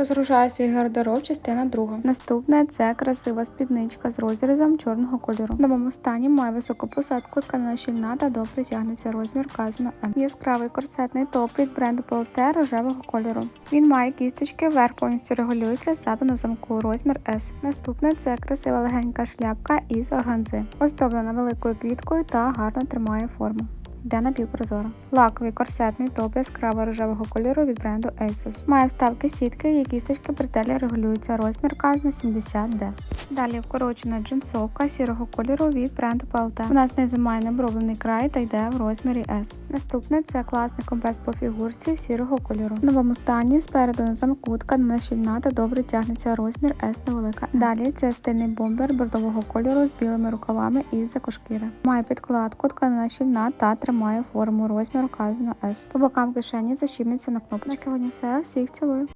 Розгружаю свій гардероб, частина друга. Наступне це красива спідничка з розрізом чорного кольору. В новому стані має високу посадку, тканина щільна та добре тягнеться розмір вказано М. Яскравий корсетний топ від бренду PLT рожевого кольору. Він має кісточки, верх повністю регулюється, ззаду на замку розмір S. Наступне це красива легенька шляпка із органзи, оздоблена великою квіткою та гарно тримає форму. Йде напівпрозоро. Лаковий корсетний топ яскраво рожевого кольору від бренду Asus. Має вставки сітки, і кісточки бретелі регулюються розмір кожна 70D. Далі вкорочена джинсовка сірого кольору від бренду PLT. Вона знизу має наброблений край та йде в розмірі S. Наступне це класний компес по фігурці сірого кольору. В новому стані спереду на замку тканина щільна та добре тягнеться розмір S невелика. Далі це стильний бомбер бордового кольору з білими рукавами і закошкіри. Має підкладку, тканина щільна та тримає форму розміру вказано S. По бокам кишені защібниця на кнопку. На сьогодні все. Всіх цілую.